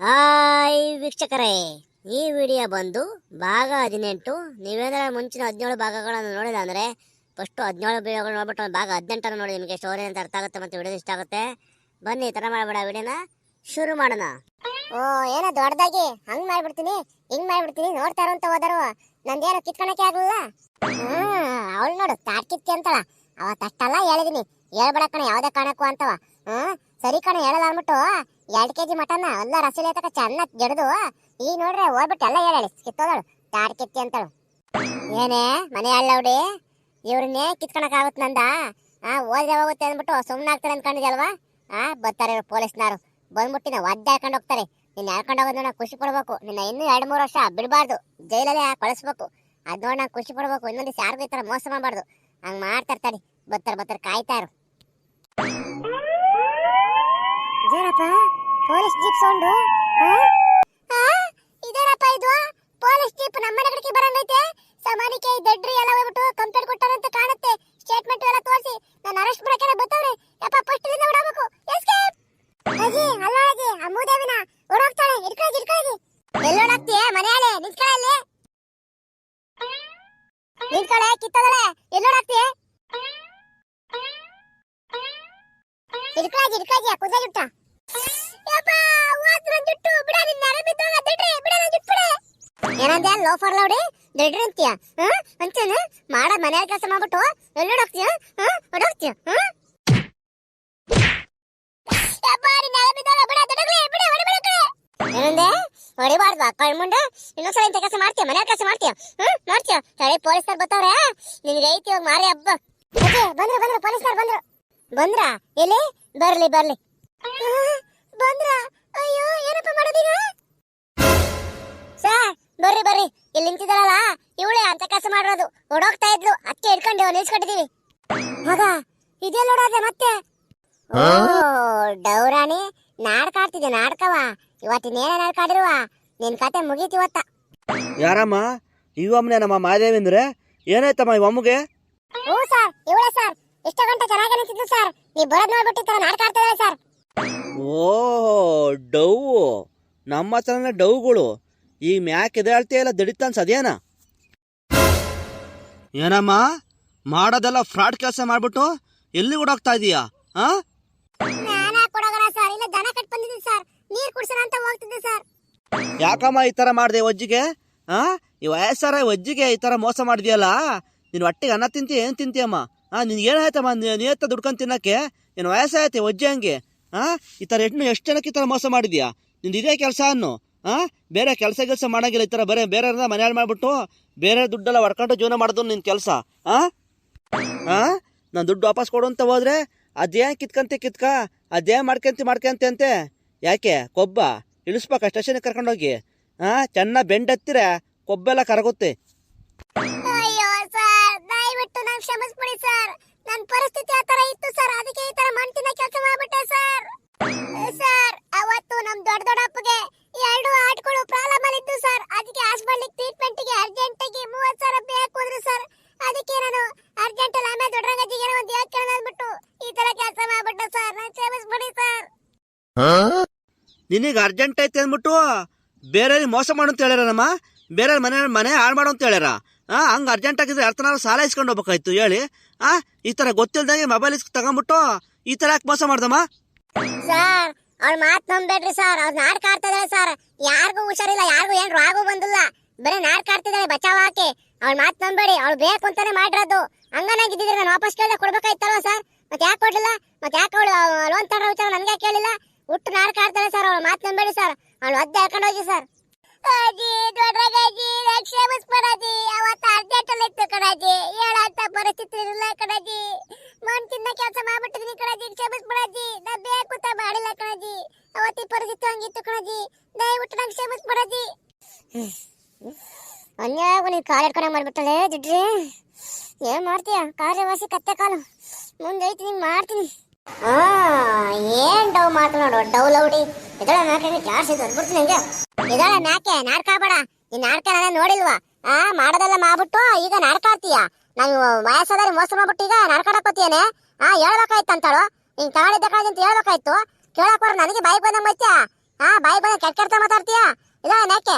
Hi ವೀಕ್ಷಕರೇ, ಈ video ಬಂದು ಭಾಗ ಹದಿನೆಂಟು ನೀವೇನಾರ ಮುಂಚಿನ ಹದಿನೇಳು ಭಾಗಗಳನ್ನು ನೋಡಿದ ಅಂದರೆ ಫಸ್ಟು ಹದಿನೇಳು ವಿಡಿಯೋಗಳು ನೋಡ್ಬಿಟ್ಟು ಭಾಗ ಹದಿನೆಂಟನ್ನು ನೋಡಿ, ನಿಮಗೆ ಸ್ಟೋರಿ ಅಂತ ಅರ್ಥ ಆಗುತ್ತೆ ಮತ್ತು ವಿಡಿಯೋ ಇಷ್ಟ ಆಗುತ್ತೆ. ಬನ್ನಿ, ಈ ಥರ ಮಾಡಬೇಡ, ವಿಡಿಯೋನ ಶುರು ಮಾಡೋಣ. ಓ, ಏನೋ ದೊಡ್ಡದಾಗಿ ಹಂಗ್ ಮಾಡ್ಬಿಡ್ತೀನಿ, ಹಿಂಗ್ ಮಾಡ್ಬಿಡ್ತೀನಿ, ನೋಡ್ತಾ ಅಂತ ಹೋದರು ನಂದೇನು ಕಿತ್ಕೊಳಕ್ಕೆ ಆಗಲಿಲ್ಲ? ಹ್ಮ್, ಅವಳು ನೋಡು ತಾಟ್ ಕಿತ್ತಿ ಅಂತಳ. ಅವತ್ತಷ್ಟೆಲ್ಲ ಹೇಳಿದೀನಿ. ಹೇಳ್ಬೇಡ ಕಣ, ಯಾವುದೇ ಕಾರಣಕ್ಕೂ ಅಂತವ. ಹ್ಮ್, ಸರಿ ಕಣ, ಹೇಳಲ್ಲ ಅಂದ್ಬಿಟ್ಟು ಎರಡ್ ಕೆಜಿ ಮಟನ್ ಎಲ್ಲ ರಸಲಿ ತಕ ಚೆನ್ನಾಗ್ ಜಡದು ಈ ನೋಡ್ರೆ ಹೋಗ್ಬಿಟ್ಟು ಎಲ್ಲ ಹೇಳಿ ಕಿತ್ತೋದಳು ತಾಡ್ ಕಿತ್ತಿ ಅಂತಳು. ಏನೇ, ಮನೆ ಅಲ್ಲವ್ಡಿ ಇವ್ರನ್ನೇ ಕಿತ್ಕೊಳಕ್ ಆಗುತ್ತೆ ನಂದ? ಆ ಓದ್ರೆ ಹೋಗುತ್ತೆ ಅಂದ್ಬಿಟ್ಟು ಸುಮ್ಮನೆ ಆಗ್ತಾರೆ ಅನ್ಕೊಂಡಿದ್ಯಲ್ವಾ ಆ, ಬರ್ತಾರೆ ಪೊಲೀಸ್ನವರು. ಬಂದ್ಬಿಟ್ಟು ಒದ್ದೆ ಹಾಕೊಂಡು ಹೋಗ್ತಾರೆ. ನಿನ್ನ ಹೇಳ್ಕೊಂಡು ಹೋಗೋದು ನಾವು ಖುಷಿ ಪಡ್ಬೇಕು. ನಿನ್ನ ಇನ್ನೂ ಎರಡು ಮೂರು ವರ್ಷ ಬಿಡಬಾರ್ದು. ಜೈಲಲ್ಲೇ ಕಳಿಸ್ಬೇಕು. ಅದು ನೋಡಿ ಖುಷಿ ಪಡ್ಬೇಕು. ಇನ್ನೊಂದು ಯಾರಿಗೂ ಈ ಥರ ಮೋಸ ಮಾಡಬಾರ್ದು. ಹಂಗೆ ಮಾಡ್ತಾರೆ ತಡಿ. ಬರ್ತಾರೆ ಬರ್ತಾರೆ ಕಾಯ್ತಾ ಇದೇನಪ್ಪ? Police jeep sound? ಇದೇನಪ್ಪ ಇದು? ಪೊಲೀಸ್ ಜೀಪ್ ನಮ್ಮನೆ ಕಡೆಗೆ ಬರಂಗೈತೆ. ಸಮಾನಿಕೆ, ದಡ್ರಿ ಎಲ್ಲ ಹೋಗ್ಬಿಟ್ಟು ಕಂಪ್ಲೇಂಟ್ ಕೊಟ್ಟಾರಂತ ಕಾಣುತ್ತೆ. ಸ್ಟೇಟ್ಮೆಂಟ್ ಎಲ್ಲ ತೋರಿಸಿ. ನಾನು ಅರೆಸ್ಟ್ ಮಾಡಕ್ಕೆ ಬತ್ತವ್ರೆ ಯಪ್ಪ ಫಸ್ಟ್ ಇಲ್ಲಿಂದ ಓಡಬೇಕು ಎಸ್ಕೇಪ್ ಅಜ್ಜಿ ಅಲ್ಲ ಅಜ್ಜಿ ಅಮ್ಮುದೇವಿನ ಓಡೋಗ್ತಾಳೆ. ಹಿಡ್ಕೊಳ್ಳಿ ಹಿಡ್ಕೊಳ್ಳಿ ಎಲ್ಲಿ ಓಡೋಗ್ತೀಯ? ಮನೆಯಲ್ಲೇ ನಿಂತ್ಕೊಳ್ಳಿ ನಿಂತ್ಕೊಳ್ಳೆ, ಕಿತ್ತದಳೆ. ಎಲ್ಲಿ ಓಡೋಗ್ತೀಯ? ಹಿಡ್ಕೊಳ್ಳಿ ಹಿಡ್ಕೊಳ್ಳಿ ಕುದ ಯಪ್ಪ ನಿನ್ನ ನರ ಬಿಡ ಲೋಫರ್ ಲೌಡಿ ದಡ್ರಿ ಅಂತೀಯ? ಹ ಅಂತೇನ ಮಾಡ ಮನೆಯ ಕೆಲಸ ಮಾಡ್ಬಿಟ್ಟು. ಎಲ್ಲಿ ಹೋಗ್ತೀಯ? ಹ ಹೊಡೋಗ್ತೀಯ ಹ ಯಪ್ಪ ನಿನ್ನ ನರ ಬಿಡ ಏನಂದೆ? ಇನ್ನೊಂದ್ಸಲ ಇಂಥ ಕೆಲಸ ಮಾಡ್ತೀಯ? ಮನೆ ಕೆಲಸ ಮಾಡ್ತೀಯ? ಹ್ಮ್? ಮಾಡ್ತೀಯ? ಸರಿ ಪೊಲೀಸ್ನವ್ರು ಬರ್ತಾವ್ರೆ ನಿನ್ಗೆ ಐತಿ ಹೋಗಿ ಮಾರಿ, ಹಬ್ಬ. ಬಂದ್ರ ಬಂದ್ರು ಬಂದ್ರು, ಪೊಲೀಸ್ನವ್ರು ಬಂದ್ರು. ಬಂದ್ರಾ? ಎಲ್ಲಿ? ಬರ್ಲಿ ಬರ್ಲಿ. ಬಂದ್ರಾ? ಅಯ್ಯೋ ಏನಪ್ಪ ಮಾಡೋದೀಗ ಸರ್ ಬರ್ರಿ ಬರ್ರಿ. ಇಲ್ಲಿ ನಿಂತಿದ್ದಾಳಲ್ಲ? ಇವಳೆ ಅಂತ ಕೆಲಸ ಮಾಡಿರೋದು. ಓಡೋಗ್ತಾ ಇದ್ಲು. ಅಕ್ಕಿ ಹಿಡ್ಕೊಂಡು ನಿಲ್ಸ್ಕೊಂಡಿದೀವಿ ಮಗ ಇದೆಲ್ಲ ನೋಡೋದೆ ಮತ್ತೆ? ಓ ಡೌರಾಣಿ ನಾಟಕ ಆಡ್ತಿದ್ದೆ ನಾಟಕವ? ಇವತ್ತಿನೇನ ನಾಟಕ ಆಡಿರುವ? ನಿನ್ ಕತೆ ಮುಗೀತಿ ಇವತ್ತ. ಯಾರಮ್ಮ? ಇವಮ್ಮನೆ ನಮ್ಮ ಮಾದೇವಿ ಅಂದ್ರೆ? ಏನಾಯ್ತಮ್ಮ ಇವಮ್ಮಗೆ ಹ್ಞೂ ಸರ್ ಇವಳೆ ಸರ್. ಇಷ್ಟ ಗಂಟೆ ಚೆನ್ನಾಗಿ ನಿಂತಿದ್ದು ಸರ್. ನೀವು ಬರೋದ್ ನೋಡ್ಬಿಟ್ಟು ನಾಡ್ಕಾಡ್ತಾ ತರ ನಾಟಕ ಆಡ್ತಿದ್ದಾಳೆ ಸರ್. ಓ ಡವ್ ನಮ್ಮ ಹತ್ರನೇ ಡವ್ಗಳು ಈ ಮ್ಯಾಕ್ ಎದೇಳ್ತೀಯ ಇಲ್ಲ ದಡಿತಾನ್ಸ್ ಅದೇನ? ಏನಮ್ಮ? ಮಾಡೋದೆಲ್ಲ ಫ್ರಾಡ್ ಕೆಲಸ ಮಾಡ್ಬಿಟ್ಟು ಎಲ್ಲಿ ಓಡಾಗ್ತಾ ಇದೀಯಾ ಆ? ಯಾಕಮ್ಮ ಈ ತರ ಮಾಡಿದೆ ಒಜ್ಜಿಗೆ ಹಾ ಈ ವಯಸ್ಸಾರ ಒಜ್ಜಿಗೆ ಈ ತರ ಮೋಸ ಮಾಡಿದ್ಯಲ್ಲ? ನೀನು ಹೊಟ್ಟಿಗೆ ಅನ್ನ ತಿಂತಿ ಏನು ತಿಂತೀಯಮ್ಮ? ಆ ನಿನ್ಗೆ ಏನಾಯ್ತಮ್ಮ ನೀತ್ತ ದುಡ್ಕೊಂಡು ತಿನ್ನಕ್ಕೆ? ನೀನು ವಯಸ್ಸಾಯ್ತಿ ಒಜ್ಜೆ ಹಂಗೆ. ಆ? ಈ ಥರ ಹೆಣ್ಣು ಎಷ್ಟು ಜನಕ್ಕೆ ಈ ಥರ ಮೋಸ ಮಾಡಿದ್ಯಾ? ನಿಂದು ಇದೇ ಕೆಲಸ ಅನ್ನು, ಆ? ಬೇರೆ ಕೆಲಸ ಕೆಲಸ ಮಾಡೋಂಗಿಲ್ಲ ಈ ಥರ ಬರೀ ಬೇರೆ ಮನೆಯಲ್ಲಿ ಮಾಡಿಬಿಟ್ಟು ಬೇರೆ ದುಡ್ಡೆಲ್ಲ ಹೊಡ್ಕೊಂಡು ಜೀವನ ಮಾಡೋದು ನಿನ್ನ ಕೆಲಸ, ಆ? ಹಾ ನಾನು ದುಡ್ಡು ವಾಪಸ್ ಕೊಡು ಅಂತ ಹೋದ್ರೆ ಅದೇನ್ ಕಿತ್ಕಂತೆ ಕಿತ್ಕ? ಅದೇ ಮಾಡ್ಕೊಂತಿ ಮಾಡ್ಕೊಂತೆ ಅಂತೆ? ಯಾಕೆ? ಕೊಬ್ಬ? ಇಳಿಸ್ಬೇಕು ಸ್ಟೇಷನ್ಗೆ ಕರ್ಕೊಂಡೋಗಿ ಹಾ ಚೆನ್ನಾಗಿ ಬೆಂಡತ್ತಿರ ಕೊಬ್ಬೆಲ್ಲ ಕರಗುತ್ತೆ. ಸರ್, ದಯವಿಟ್ಟು ಕ್ಷಮಿಸ್ಬಿಡಿ ಸರ್. ನನ್ನ ಪರಿಸ್ಥಿತಿ ಆ ತರ ಇತ್ತು ಸರ್. ಅದಕ್ಕೆ ಈ ತರ ಮಣ್ತಿನ ಕೆಲಸ ಮಾಡ್ಬಿಟ್ಟೆ ಸರ್. ಸರ್, ಅವತ್ತು ನಮ್ ದೊಡ್ಡ ದೊಡ್ಡಪ್ಪಗೆ ಎರಡು ಆಟಗಳು ಪ್ರಾಬ್ಲಮ್ ಅಲ್ಲಿ ಸರ್. ಅದಕ್ಕೆ ಹಾಸ್ಪಿಟಲ್ ಟ್ರೀಟ್ಮೆಂಟ್ಗೆ ಅರ್ಜೆಂಟ್ ಆಗಿ ಮೂವತ್ ಸಾವಿರ ಬೇಕು ಅಂದ್ರು ಸರ್. ಅದಕ್ಕೆ ನಾನು ಅರ್ಜೆಂಟ್ ಅಲ್ಲಿ ಆಮೇಲೆ ದೊಡ್ಡ ಗಜ್ಜಿಗೆ ಒಂದು ಅಂದ್ಬಿಟ್ಟು ಈ ತರ ಕೆಲಸ ಮಾಡ್ಬಿಟ್ಟೆ ಸರ್. ನಾನು ಕ್ಷಮಿಸ್ಬಿಡಿ ಸರ್. ನಿನಗೆ ಅರ್ಜೆಂಟ್ ಐತೆ ಅಂದ್ಬಿಟ್ಟು ಬೇರೆ ಮೋಸ ಮಾಡು ಅಂತ ಹೇಳ್ಯಾರಮ್ಮ ಬೇರೆ ಮನೆ ಮನೆ ಹಾಳು ಮಾಡು ಅಂತ ಹೇಳ್ಯಾರ? ಆ, ಹಂಗೆ ಅರ್ಜೆಂಟ್ ಆಗಿದ್ರೆ ಅರ್ಥನಾರು ಸಾಲ ಇಸ್ಕೊಂಡು ಹೋಗ್ಬೇಕಾಯ್ತು, ಹೇಳಿ. ಆ, ಈ ತರ ಗೊತ್ತಿಲ್ದಂಗೆ ಮೊಬೈಲ್ ಇಸ್ ತಗೊಂಬಿಟ್ಟು ಈ ತರ ಯಾಕೆ ಮೋಸ ಮಾಡ್ದಮ್ಮ? ಸರ್ ಅವ್ಳ ಮಾತ್ ನಂಬೇಡ್ರಿ ಸರ್. ಅವ್ರು ನಾಡ್ ಆಡ್ತಿದಾಳೆ ಸರ್. ಯಾರಿಗೂ ಹುಷಾರಿಲ್ಲ, ಯಾರಿಗೂ ಏನು ರಾಗು ಬಂದಿಲ್ಲ. ಬರೀ ನಾಡ್ ಆಡ್ತಿದ್ದಾಳೆ ಬಚಾವ್ ಹಾಕಿ. ಅವ್ಳ ಮಾತ್ ನಂಬೇಡಿ ಅವ್ಳು ಬೇಕು ಅಂತಾನೆ ಮಾಡಿರೋದು. ಹಂಗನಾಗಿದ್ದಿದ್ರೆ ನಾನು ವಾಪಸ್ ಕೇಳಿದ್ರೆ ಕೊಡ್ಬೇಕಾಯ್ತಲ್ವ ಸರ್? ಮತ್ತೆ ಯಾಕೆ ಕೊಡ್ಲಿಲ್ಲ? ಮತ್ತೆ ಯಾಕೆ ಅವಳು ಲೋನ್ ತಗೊಳ್ಳೋ ವಿಚಾರ ನನಗೆ ಕೇಳಿಲ್ಲ? ಹುಟ್ಟು ನಾಡ್ ಆಡ್ತಾಳೆ ಸರ್ ಅವ್ರ ಮಾತು ನಂಬೇಡಿ ಸರ್. ಅವ್ಳು ಒದ್ದೆ ಹಾಕೊಂಡು ಹೋಗಿ ಸರ್. ಅಜ್ಜಿ ಅವತ್ತು ಅರ್ಜೆಂಟ್ ಅಲ್ಲಿ ಇತ್ತು ಕಣಜಿ ಹೇಳಂತ ಪರಿಸ್ಥಿತಿ ಇರಲಿಲ್ಲ ಕಣಜಿ ಮಣ್ ತಿನ್ನ ಕೆಲಸ ಮಾಡ್ಬಿಟ್ಟಿದೀನಿ ಕಣಜಿ ಕ್ಷಮಿಸ್ಬಿಡಜಿ ನಾ ಬೇಕು ಅಂತ ಮಾಡಿಲ್ಲ ಅವತ್ತಿ ಪರಿಸ್ಥಿತಿ ಹಂಗಿತ್ತು ಕಣಜಿ ದಯವಿಟ್ಟು ನಂಗೆ ಕ್ಷಮಿಸ್ಬಿಡಜಿ ಅನ್ಯಾಯ ನೀನು ಕಾಲು ಹಿಡ್ಕೊಂಡೆ ಮಾಡ್ಬಿಟ್ಟಳೆ ದುಡ್ರಿ ಏನ್ ಮಾಡ್ತೀಯ? ಕಾರ್ಯವಾಸಿ ಕತ್ತೆ ಕಾಲು. ಮುಂದೆ ಐತಿ, ನೀನ್ ಮಾಡ್ತೀನಿ. ಆ, ಏನ್ ಡವ್ ಮಾಡ್ತೀನಿ ನೋಡು ಡವ್ ಲೌಡಿ ಇದಳ ನಾಕೆ ಜಾಸ್ತಿ ದೊಡ್ಬಿಡ್ತೀನಿ ಹಂಗೆ. ಇದಳ ನಾಕೆ ನಾಟಕ ಬೇಡ. ಈ ನಾಡ್ಕ ನಾನು ನೋಡಿಲ್ವಾ? ಆ, ಮಾಡೋದೆಲ್ಲ ಮಾಡ್ಬಿಟ್ಟು ಈಗ ನಾಡ್ಕಾಡ್ತೀಯ ನಾನು ವಯಸ್ಸಾದ್ರೆ ಮೋಸ ಮಾಡ್ಬಿಟ್ಟು ಈಗ ನಾಟಕ ಆಡಕೋತೀಯನೆ ಆ ಹೇಳ್ಬೇಕಾಯ್ತು ಅಂತಾಳು ಹಿಂಗ್ ತಗೊಂಡಿದ್ದ ಕಾಳಜಿ ಅಂತ ಹೇಳ್ಬೇಕಾಯ್ತು. ಕೇಳಕ್ ಬರ ನನಗೆ ಬಾಯಿ ಬಂದ ಮತ್ತೆ ಆ, ಬಾಯಿ ಬಂದ ಕೆಟ್ಟ ಕೆಟ್ಟ ಮಾತಾಡ್ತೀಯ? ಇದಳ ಯಾಕೆ